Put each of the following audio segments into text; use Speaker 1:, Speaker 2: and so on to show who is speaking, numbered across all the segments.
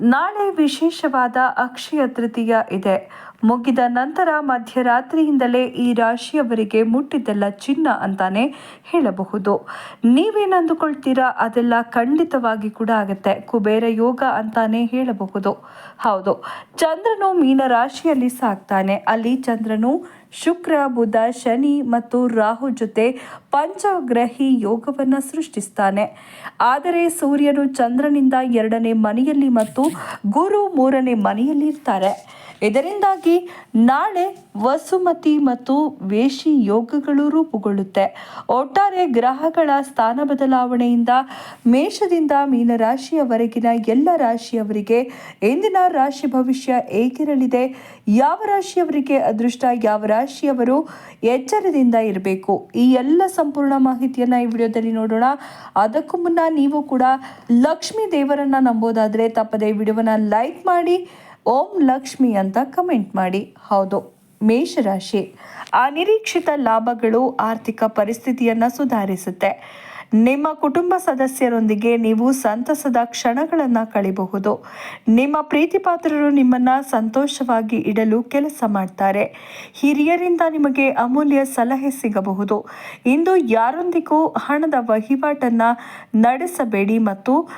Speaker 1: ನಾಳೆ ವಿಶೇಷವಾದ ಅಕ್ಷಯ ತೃತೀಯ ಇದೆ. ಮುಗಿದ ನಂತರ ಮಧ್ಯರಾತ್ರಿಯಿಂದಲೇ ಈ ರಾಶಿಯವರಿಗೆ ಮುಟ್ಟಿದ್ದೆಲ್ಲ ಚಿನ್ನ ಅಂತಾನೆ ಹೇಳಬಹುದು. ನೀವೇನಂದುಕೊಳ್ತೀರಾ ಅದೆಲ್ಲ ಖಂಡಿತವಾಗಿ ಕೂಡ ಆಗುತ್ತೆ. ಕುಬೇರ ಯೋಗ ಅಂತಾನೆ ಹೇಳಬಹುದು. ಹೌದು. ಚಂದ್ರನು ಮೀನ ರಾಶಿಯಲ್ಲಿ ಸಾಕ್ತಾನೆ. ಅಲ್ಲಿ ಚಂದ್ರನು ಶುಕ್ರ, ಬುಧ, ಶನಿ ಮತ್ತು ರಾಹು ಜೊತೆ ಪಂಚಗ್ರಹಿ ಯೋಗವನ್ನು ಸೃಷ್ಟಿಸ್ತಾನೆ. ಆದರೆ ಸೂರ್ಯನು ಚಂದ್ರನಿಂದ ಎರಡನೇ ಮನೆಯಲ್ಲಿ ಮತ್ತು ಗುರು ಮೂರನೇ ಮನೆಯಲ್ಲಿ ಇರ್ತಾರೆ. ಇದರಿಂದಾಗಿ ನಾಳೆ ವಸುಮತಿ ಮತ್ತು ವೇಷಿ ಯೋಗಗಳು ರೂಪುಗೊಳ್ಳುತ್ತೆ. ಒಟ್ಟಾರೆ ಗ್ರಹಗಳ ಸ್ಥಾನ ಬದಲಾವಣೆಯಿಂದ ಮೇಷದಿಂದ ಮೀನರಾಶಿಯವರೆಗಿನ ಎಲ್ಲ ರಾಶಿಯವರಿಗೆ ಇಂದಿನ ರಾಶಿ ಭವಿಷ್ಯ ಹೇಗಿರಲಿದೆ? ಯಾವ ರಾಶಿಯವರಿಗೆ ಅದೃಷ್ಟ? ಯಾವ ರಾಶಿಯವರು ಎಚ್ಚರದಿಂದ ಇರಬೇಕು? ಈ ಎಲ್ಲ ಸಂಪೂರ್ಣ ಮಾಹಿತಿಯನ್ನ ಈ ವಿಡಿಯೋದಲ್ಲಿ ನೋಡೋಣ. ಅದಕ್ಕೂ ಮುನ್ನ ನೀವು ಕೂಡ ಲಕ್ಷ್ಮೀ ದೇವರನ್ನ ನಂಬೋದಾದ್ರೆ ತಪ್ಪದೆ ವಿಡಿಯೋವನ್ನ ಲೈಕ್ ಮಾಡಿ ಓಂ ಲಕ್ಷ್ಮಿ ಅಂತ ಕಮೆಂಟ್ ಮಾಡಿ. ಹೌದು, ಮೇಷರಾಶಿ. ಅನಿರೀಕ್ಷಿತ ಲಾಭಗಳು ಆರ್ಥಿಕ ಪರಿಸ್ಥಿತಿಯನ್ನು ಸುಧಾರಿಸುತ್ತೆ. ನಿಮ್ಮ ಕುಟುಂಬ ಸದಸ್ಯರೊಂದಿಗೆ ನೀವು ಸಂತಸದ ಕ್ಷಣಗಳನ್ನು ಕಳಿಬಹುದು. ನಿಮ್ಮ ಪ್ರೀತಿಪಾತ್ರರು ನಿಮ್ಮನ್ನ ಸಂತೋಷವಾಗಿ ಇಡಲು ಕೆಲಸ ಮಾಡ್ತಾರೆ. ಹಿರಿಯರಿಂದ ನಿಮಗೆ ಅಮೂಲ್ಯ ಸಲಹೆ ಸಿಗಬಹುದು. ಇಂದು ಯಾರೊಂದಿಗೂ ಹಣದ ವಹಿವಾಟನ್ನು ನಡೆಸಬೇಡಿ ಮತ್ತು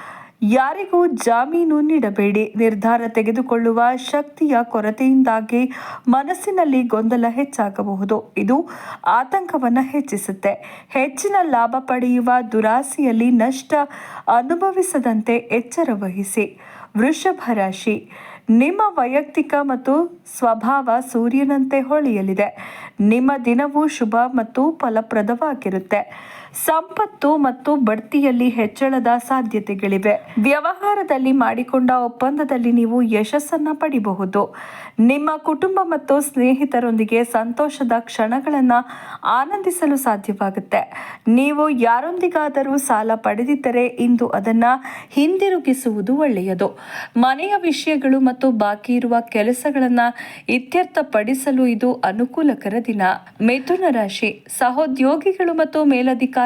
Speaker 1: ಯಾರಿಗೂ ಜಾಮೀನು ನೀಡಬೇಡಿ. ನಿರ್ಧಾರ ತೆಗೆದುಕೊಳ್ಳುವ ಶಕ್ತಿಯ ಕೊರತೆಯಿಂದಾಗಿ ಮನಸ್ಸಿನಲ್ಲಿ ಗೊಂದಲ ಹೆಚ್ಚಾಗಬಹುದು. ಇದು ಆತಂಕವನ್ನು ಹೆಚ್ಚಿಸುತ್ತೆ. ಹೆಚ್ಚಿನ ಲಾಭ ಪಡೆಯುವ ದುರಾಸೆಯಲ್ಲಿ ನಷ್ಟ ಅನುಭವಿಸದಂತೆ ಎಚ್ಚರ ವಹಿಸಿ. ವೃಷಭ ರಾಶಿ. ನಿಮ್ಮ ವೈಯಕ್ತಿಕ ಮತ್ತು ಸ್ವಭಾವ ಸೂರ್ಯನಂತೆ ಹೊಳೆಯಲಿದೆ. ನಿಮ್ಮ ದಿನವು ಶುಭ ಮತ್ತು ಫಲಪ್ರದವಾಗಿರುತ್ತೆ. ಸಂಪತ್ತು ಮತ್ತು ಬಡ್ತಿಯಲ್ಲಿ ಹೆಚ್ಚಳದ ಸಾಧ್ಯತೆಗಳಿವೆ. ವ್ಯವಹಾರದಲ್ಲಿ ಮಾಡಿಕೊಂಡ ಒಪ್ಪಂದದಲ್ಲಿ ನೀವು ಯಶಸ್ಸನ್ನ ಪಡಿಬಹುದು. ನಿಮ್ಮ ಕುಟುಂಬ ಮತ್ತು ಸ್ನೇಹಿತರೊಂದಿಗೆ ಸಂತೋಷದ ಕ್ಷಣಗಳನ್ನು ಆನಂದಿಸಲು ಸಾಧ್ಯವಾಗುತ್ತೆ. ನೀವು ಯಾರೊಂದಿಗಾದರೂ ಸಾಲ ಪಡೆದಿದ್ದರೆ ಇಂದು ಅದನ್ನು ಹಿಂದಿರುಗಿಸುವುದು ಒಳ್ಳೆಯದು. ಮನೆಯ ವಿಷಯಗಳು ಮತ್ತು ಬಾಕಿ ಇರುವ ಕೆಲಸಗಳನ್ನು ಇತ್ಯರ್ಥಪಡಿಸಲು ಇದು ಅನುಕೂಲಕರ ದಿನ. ಮಿಥುನ ರಾಶಿ, ಸಹೋದ್ಯೋಗಿಗಳು ಮತ್ತು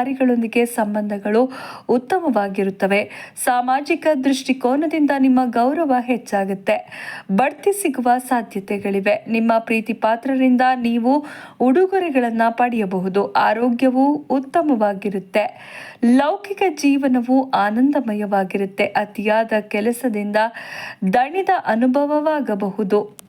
Speaker 1: ಮೇಲಧಿಕಾರಿಗಳೊಂದಿಗೆ ಸಂಬಂಧಗಳು ಉತ್ತಮವಾಗಿರುತ್ತವೆ. ಸಾಮಾಜಿಕ ದೃಷ್ಟಿಕೋನದಿಂದ ನಿಮ್ಮ ಗೌರವ ಹೆಚ್ಚಾಗುತ್ತೆ. ಬಡ್ತಿ ಸಿಗುವ ಸಾಧ್ಯತೆಗಳಿವೆ. ನಿಮ್ಮ ಪ್ರೀತಿ ಪಾತ್ರರಿಂದ ನೀವು ಉಡುಗೊರೆಗಳನ್ನು ಪಡೆಯಬಹುದು. ಆರೋಗ್ಯವು ಉತ್ತಮವಾಗಿರುತ್ತೆ. ಲೌಕಿಕ ಜೀವನವು ಆನಂದಮಯವಾಗಿರುತ್ತೆ. ಅತಿಯಾದ ಕೆಲಸದಿಂದ ದಣಿದ ಅನುಭವವಾಗಬಹುದು.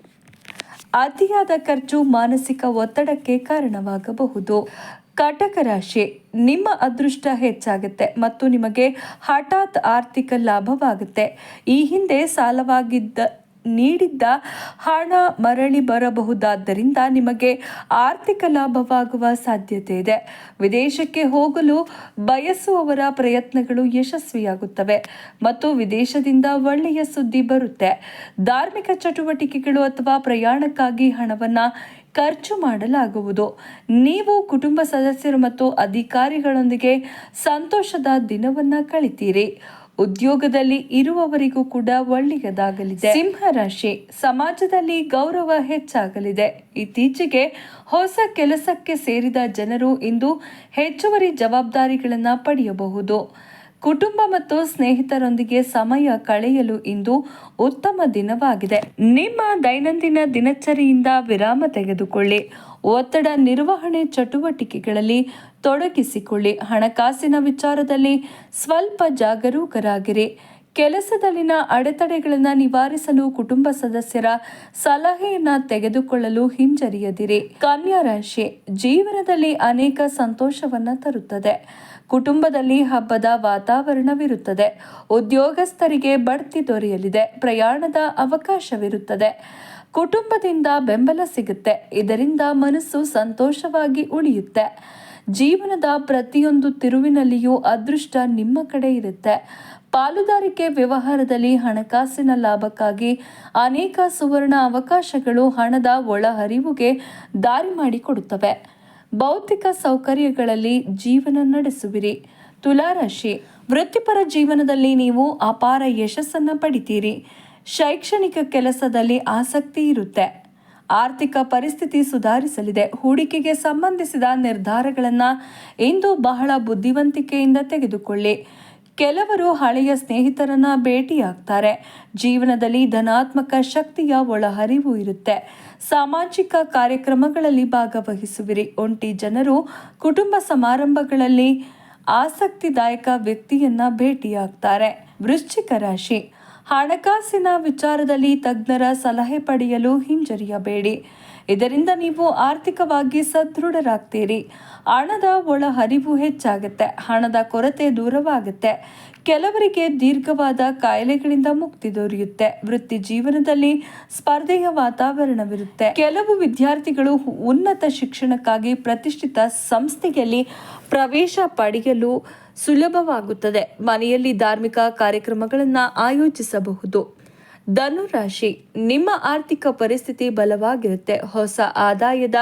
Speaker 1: ಅತಿಯಾದ ಖರ್ಚು ಮಾನಸಿಕ ಒತ್ತಡಕ್ಕೆ ಕಾರಣವಾಗಬಹುದು. ಕಟಕ ರಾಶಿ, ನಿಮ್ಮ ಅದೃಷ್ಟ ಹೆಚ್ಚಾಗುತ್ತೆ ಮತ್ತು ನಿಮಗೆ ಹಠಾತ್ ಆರ್ಥಿಕ ಲಾಭವಾಗುತ್ತೆ. ಈ ಹಿಂದೆ ಸಾಲವಾಗಿದ್ದ, ನೀಡಿದ್ದ ಹಣ ಮರಳಿ ಬರಬಹುದಾದ್ದರಿಂದ ನಿಮಗೆ ಆರ್ಥಿಕ ಲಾಭವಾಗುವ ಸಾಧ್ಯತೆ ಇದೆ. ವಿದೇಶಕ್ಕೆ ಹೋಗಲು ಬಯಸುವವರ ಪ್ರಯತ್ನಗಳು ಯಶಸ್ವಿಯಾಗುತ್ತವೆ ಮತ್ತು ವಿದೇಶದಿಂದ ಒಳ್ಳೆಯ ಸುದ್ದಿ ಬರುತ್ತೆ. ಧಾರ್ಮಿಕ ಚಟುವಟಿಕೆಗಳು ಅಥವಾ ಪ್ರಯಾಣಕ್ಕಾಗಿ ಹಣವನ್ನು ಖರ್ಚು ಮಾಡಲಾಗುವುದು. ನೀವು ಕುಟುಂಬ ಸದಸ್ಯರು ಮತ್ತು ಅಧಿಕಾರಿಗಳೊಂದಿಗೆ ಸಂತೋಷದ ದಿನವನ್ನ ಕಳಿತೀರಿ. ಉದ್ಯೋಗದಲ್ಲಿ ಇರುವವರಿಗೂ ಕೂಡ ಒಳ್ಳೆಯದಾಗಲಿದೆ. ಸಿಂಹ ರಾಶಿ, ಸಮಾಜದಲ್ಲಿ ಗೌರವ ಹೆಚ್ಚಾಗಲಿದೆ. ಇತ್ತೀಚೆಗೆ ಹೊಸ ಕೆಲಸಕ್ಕೆ ಸೇರಿದ ಜನರು ಇಂದು ಹೆಚ್ಚುವರಿ ಜವಾಬ್ದಾರಿಗಳನ್ನು ಪಡೆಯಬಹುದು. ಕುಟುಂಬ ಮತ್ತು ಸ್ನೇಹಿತರೊಂದಿಗೆ ಸಮಯ ಕಳೆಯಲು ಇಂದು ಉತ್ತಮ ದಿನವಾಗಿದೆ. ನಿಮ್ಮ ದೈನಂದಿನ ದಿನಚರಿಯಿಂದ ವಿರಾಮ ತೆಗೆದುಕೊಳ್ಳಿ. ಒತ್ತಡ ನಿರ್ವಹಣೆ ಚಟುವಟಿಕೆಗಳಲ್ಲಿ ತೊಡಗಿಸಿಕೊಳ್ಳಿ. ಹಣಕಾಸಿನ ವಿಚಾರದಲ್ಲಿ ಸ್ವಲ್ಪ ಜಾಗರೂಕರಾಗಿರಿ. ಕೆಲಸದಲ್ಲಿನ ಅಡೆತಡೆಗಳನ್ನು ನಿವಾರಿಸಲು ಕುಟುಂಬ ಸದಸ್ಯರ ಸಲಹೆಯನ್ನು ತೆಗೆದುಕೊಳ್ಳಲು ಹಿಂಜರಿಯದಿರಿ. ಕನ್ಯಾ ರಾಶಿ, ಜೀವನದಲ್ಲಿ ಅನೇಕ ಸಂತೋಷವನ್ನ ತರುತ್ತದೆ. ಕುಟುಂಬದಲ್ಲಿ ಹಬ್ಬದ ವಾತಾವರಣವಿರುತ್ತದೆ. ಉದ್ಯೋಗಸ್ಥರಿಗೆ ಬಡ್ತಿ ದೊರೆಯಲಿದೆ. ಪ್ರಯಾಣದ ಅವಕಾಶವಿರುತ್ತದೆ. ಕುಟುಂಬದಿಂದ ಬೆಂಬಲ ಸಿಗುತ್ತೆ. ಇದರಿಂದ ಮನಸ್ಸು ಸಂತೋಷವಾಗಿ ಉಳಿಯುತ್ತೆ. ಜೀವನದ ಪ್ರತಿಯೊಂದು ತಿರುವಿನಲ್ಲಿಯೂ ಅದೃಷ್ಟ ನಿಮ್ಮ ಕಡೆ ಇರುತ್ತೆ. ಪಾಲುದಾರಿಕೆ ವ್ಯವಹಾರದಲ್ಲಿ ಹಣಕಾಸಿನ ಲಾಭಕ್ಕಾಗಿ ಅನೇಕ ಸುವರ್ಣ ಅವಕಾಶಗಳು ಹಣದ ಒಳಹರಿವುಗೆ ದಾರಿ ಮಾಡಿಕೊಡುತ್ತವೆ. ಭೌತಿಕ ಸೌಕರ್ಯಗಳಲ್ಲಿ ಜೀವನ ನಡೆಸುವಿರಿ. ತುಲಾರಾಶಿ ವೃತ್ತಿಪರ ಜೀವನದಲ್ಲಿ ನೀವು ಅಪಾರ ಯಶಸ್ಸನ್ನು ಪಡಿತೀರಿ. ಶೈಕ್ಷಣಿಕ ಕೆಲಸದಲ್ಲಿ ಆಸಕ್ತಿ ಇರುತ್ತೆ. ಆರ್ಥಿಕ ಪರಿಸ್ಥಿತಿ ಸುಧಾರಿಸಲಿದೆ. ಹೂಡಿಕೆಗೆ ಸಂಬಂಧಿಸಿದ ನಿರ್ಧಾರಗಳನ್ನು ಇಂದು ಬಹಳ ಬುದ್ಧಿವಂತಿಕೆಯಿಂದ ತೆಗೆದುಕೊಳ್ಳಿ. ಕೆಲವರು ಹಳೆಯ ಸ್ನೇಹಿತರನ್ನ ಭೇಟಿಯಾಗ್ತಾರೆ. ಜೀವನದಲ್ಲಿ ಧನಾತ್ಮಕ ಶಕ್ತಿಯ ಒಳಹರಿವು ಇರುತ್ತೆ. ಸಾಮಾಜಿಕ ಕಾರ್ಯಕ್ರಮಗಳಲ್ಲಿ ಭಾಗವಹಿಸುವಿರಿ. ಒಂಟಿ ಜನರು ಕುಟುಂಬ ಸಮಾರಂಭಗಳಲ್ಲಿ ಆಸಕ್ತಿದಾಯಕ ವ್ಯಕ್ತಿಯನ್ನ ಭೇಟಿಯಾಗ್ತಾರೆ. ವೃಶ್ಚಿಕ ರಾಶಿ. ಹಣಕಾಸಿನ ವಿಚಾರದಲ್ಲಿ ತಜ್ಞರ ಸಲಹೆ ಪಡೆಯಲು ಹಿಂಜರಿಯಬೇಡಿ. ಇದರಿಂದ ನೀವು ಆರ್ಥಿಕವಾಗಿ ಸದೃಢರಾಗ್ತೀರಿ. ಹಣದ ಒಳಹರಿವು ಹೆಚ್ಚಾಗುತ್ತೆ. ಹಣದ ಕೊರತೆ ದೂರವಾಗುತ್ತೆ. ಕೆಲವರಿಗೆ ದೀರ್ಘವಾದ ಕಾಯಿಲೆಗಳಿಂದ ಮುಕ್ತಿ ದೊರೆಯುತ್ತೆ. ವೃತ್ತಿ ಜೀವನದಲ್ಲಿ ಸ್ಪರ್ಧೆಯ ವಾತಾವರಣವಿರುತ್ತೆ. ಕೆಲವು ವಿದ್ಯಾರ್ಥಿಗಳು ಉನ್ನತ ಶಿಕ್ಷಣಕ್ಕಾಗಿ ಪ್ರತಿಷ್ಠಿತ ಸಂಸ್ಥೆಯಲ್ಲಿ ಪ್ರವೇಶ ಪಡೆಯಲು ಸುಲಭವಾಗುತ್ತದೆ. ಮನೆಯಲ್ಲಿ ಧಾರ್ಮಿಕ ಕಾರ್ಯಕ್ರಮಗಳನ್ನು ಆಯೋಜಿಸಬಹುದು. ಧನುರಾಶಿ ನಿಮ್ಮ ಆರ್ಥಿಕ ಪರಿಸ್ಥಿತಿ ಬಲವಾಗಿರುತ್ತೆ. ಹೊಸ ಆದಾಯದ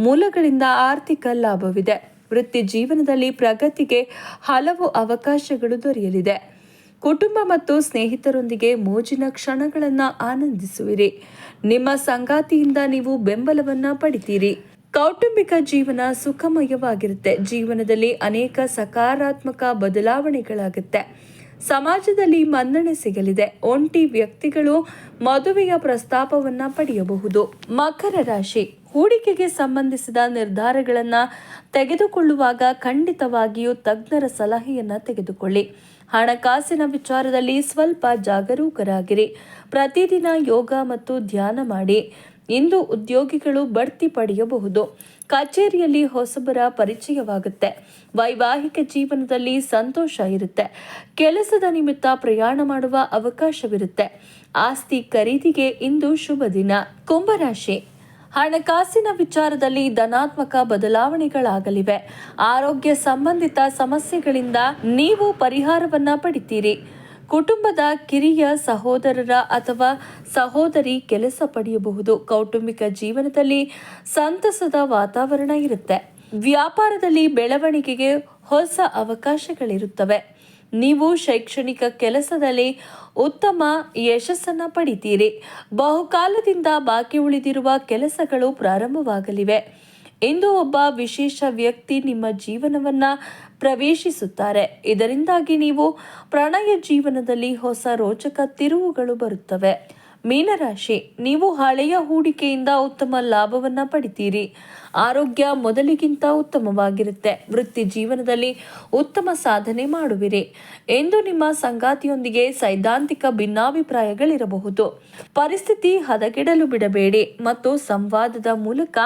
Speaker 1: ಮೂಲಗಳಿಂದ ಆರ್ಥಿಕ ಲಾಭವಿದೆ. ವೃತ್ತಿ ಜೀವನದಲ್ಲಿ ಪ್ರಗತಿಗೆ ಹಲವು ಅವಕಾಶಗಳು ದೊರೆಯಲಿದೆ. ಕುಟುಂಬ ಮತ್ತು ಸ್ನೇಹಿತರೊಂದಿಗೆ ಮೋಜಿನ ಕ್ಷಣಗಳನ್ನು ಆನಂದಿಸುವಿರಿ. ನಿಮ್ಮ ಸಂಗಾತಿಯಿಂದ ನೀವು ಬೆಂಬಲವನ್ನು ಪಡಿತೀರಿ. ಕೌಟುಂಬಿಕ ಜೀವನ ಸುಖಮಯವಾಗಿರುತ್ತೆ. ಜೀವನದಲ್ಲಿ ಅನೇಕ ಸಕಾರಾತ್ಮಕ ಬದಲಾವಣೆಗಳಾಗುತ್ತೆ. ಸಮಾಜದಲ್ಲಿ ಮನ್ನಣೆ ಸಿಗಲಿದೆ. ಒಂಟಿ ವ್ಯಕ್ತಿಗಳು ಮದುವೆಯ ಪ್ರಸ್ತಾಪವನ್ನ ಪಡೆಯಬಹುದು. ಮಕರ ರಾಶಿ ಹೂಡಿಕೆಗೆ ಸಂಬಂಧಿಸಿದ ನಿರ್ಧಾರಗಳನ್ನ ತೆಗೆದುಕೊಳ್ಳುವಾಗ ಖಂಡಿತವಾಗಿಯೂ ತಜ್ಞರ ಸಲಹೆಯನ್ನ ತೆಗೆದುಕೊಳ್ಳಿ. ಹಣಕಾಸಿನ ವಿಚಾರದಲ್ಲಿ ಸ್ವಲ್ಪ ಜಾಗರೂಕರಾಗಿರಿ. ಪ್ರತಿದಿನ ಯೋಗ ಮತ್ತು ಧ್ಯಾನ ಮಾಡಿ. ಇಂದು ಉದ್ಯೋಗಿಗಳು ಬಡ್ತಿ ಪಡೆಯಬಹುದು. ಕಚೇರಿಯಲ್ಲಿ ಹೊಸಬರ ಪರಿಚಯವಾಗುತ್ತೆ. ವೈವಾಹಿಕ ಜೀವನದಲ್ಲಿ ಸಂತೋಷ ಇರುತ್ತೆ. ಕೆಲಸದ ನಿಮಿತ್ತ ಪ್ರಯಾಣ ಮಾಡುವ ಅವಕಾಶವಿರುತ್ತೆ. ಆಸ್ತಿ ಖರೀದಿಗೆ ಇಂದು ಶುಭ ದಿನ. ಕುಂಭರಾಶಿ ಹಣಕಾಸಿನ ವಿಚಾರದಲ್ಲಿ ಧನಾತ್ಮಕ ಬದಲಾವಣೆಗಳಾಗಲಿವೆ. ಆರೋಗ್ಯ ಸಂಬಂಧಿತ ಸಮಸ್ಯೆಗಳಿಂದ ನೀವು ಪರಿಹಾರವನ್ನ ಪಡಿತೀರಿ. ಕುಟುಂಬದ ಕಿರಿಯ ಸಹೋದರರ ಅಥವಾ ಸಹೋದರಿ ಕೆಲಸ ಪಡೆಯಬಹುದು. ಕೌಟುಂಬಿಕ ಜೀವನದಲ್ಲಿ ಸಂತಸದ ವಾತಾವರಣ ಇರುತ್ತೆ. ವ್ಯಾಪಾರದಲ್ಲಿ ಬೆಳವಣಿಗೆಗೆ ಹೊಸ ಅವಕಾಶಗಳಿರುತ್ತವೆ. ನೀವು ಶೈಕ್ಷಣಿಕ ಕೆಲಸದಲ್ಲಿ ಉತ್ತಮ ಯಶಸ್ಸನ್ನು ಪಡಿತೀರಿ. ಬಹುಕಾಲದಿಂದ ಬಾಕಿ ಉಳಿದಿರುವ ಕೆಲಸಗಳು ಪ್ರಾರಂಭವಾಗಲಿವೆ. ಇಂದು ಒಬ್ಬ ವಿಶೇಷ ವ್ಯಕ್ತಿ ನಿಮ್ಮ ಜೀವನವನ್ನ ಪ್ರವೇಶಿಸುತ್ತಾರೆ. ಇದರಿಂದಾಗಿ ನೀವು ಪ್ರಣಯ ಜೀವನದಲ್ಲಿ ಹೊಸ ರೋಚಕ ತಿರುವುಗಳು ಬರುತ್ತವೆ. ಮೀನರಾಶಿ, ನೀವು ಹಳೆಯ ಹೂಡಿಕೆಯಿಂದ ಉತ್ತಮ ಲಾಭವನ್ನ ಪಡಿತೀರಿ. ಆರೋಗ್ಯ ಮೊದಲಿಗಿಂತ ಉತ್ತಮವಾಗಿರುತ್ತೆ. ವೃತ್ತಿ ಜೀವನದಲ್ಲಿ ಉತ್ತಮ ಸಾಧನೆ ಮಾಡುವಿರಿ. ಎಂದು ನಿಮ್ಮ ಸಂಗಾತಿಯೊಂದಿಗೆ ಸೈದ್ಧಾಂತಿಕ ಭಿನ್ನಾಭಿಪ್ರಾಯಗಳಿರಬಹುದು. ಪರಿಸ್ಥಿತಿ ಹದಗೆಡಲು ಬಿಡಬೇಡಿ ಮತ್ತು ಸಂವಾದದ ಮೂಲಕ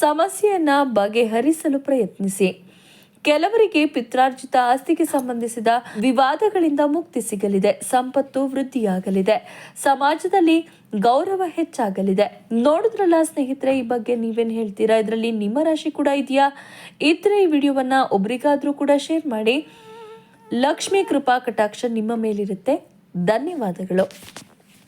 Speaker 1: ಸಮಸ್ಯೆಯನ್ನ ಬಗೆಹರಿಸಲು ಪ್ರಯತ್ನಿಸಿ. ಕೆಲವರಿಗೆ ಪಿತ್ರಾರ್ಜಿತ ಆಸ್ತಿಗೆ ಸಂಬಂಧಿಸಿದ ವಿವಾದಗಳಿಂದ ಮುಕ್ತಿ ಸಿಗಲಿದೆ, ಸಂಪತ್ತು ವೃದ್ಧಿಯಾಗಲಿದೆ, ಸಮಾಜದಲ್ಲಿ ಗೌರವ ಹೆಚ್ಚಾಗಲಿದೆ. ನೋಡಿದ್ರಲ್ಲ ಸ್ನೇಹಿತರೆ, ಈ ಬಗ್ಗೆ ನೀವೇನು ಹೇಳ್ತೀರಾ? ಇದರಲ್ಲಿ ನಿಮ್ಮ ರಾಶಿ ಕೂಡ ಇದೆಯಾ? ಇದ್ರೆ ಈ ವಿಡಿಯೋವನ್ನ ಒಬ್ರಿಗಾದ್ರೂ ಕೂಡ ಶೇರ್ ಮಾಡಿ. ಲಕ್ಷ್ಮೀ ಕೃಪಾ ಕಟಾಕ್ಷ ನಿಮ್ಮ ಮೇಲಿರುತ್ತೆ. ಧನ್ಯವಾದಗಳು.